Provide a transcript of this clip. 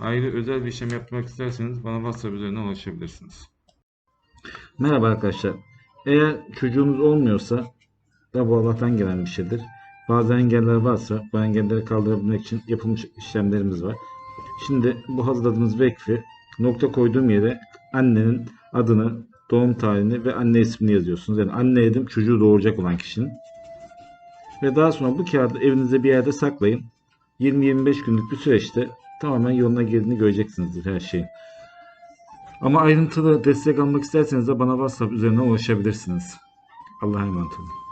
Ayrı özel bir işlem yapmak isterseniz bana WhatsApp üzerinden ulaşabilirsiniz. Merhaba arkadaşlar. Eğer çocuğunuz olmuyorsa da bu Allah'tan gelen bir şeydir. Bazı engeller varsa bu engelleri kaldırabilmek için yapılmış işlemlerimiz var. Şimdi bu hazırladığımız vekfi nokta koyduğum yere annenin adını, doğum tarihini ve anne ismini yazıyorsunuz. Yani anne dedim çocuğu doğuracak olan kişinin. Ve daha sonra bu kağıdı evinizde bir yerde saklayın. 20-25 günlük bir süreçte tamamen yoluna girdiğini göreceksinizdir her şeyin. Ama ayrıntılı destek almak isterseniz de bana WhatsApp üzerinden ulaşabilirsiniz. Allah'a emanet olun.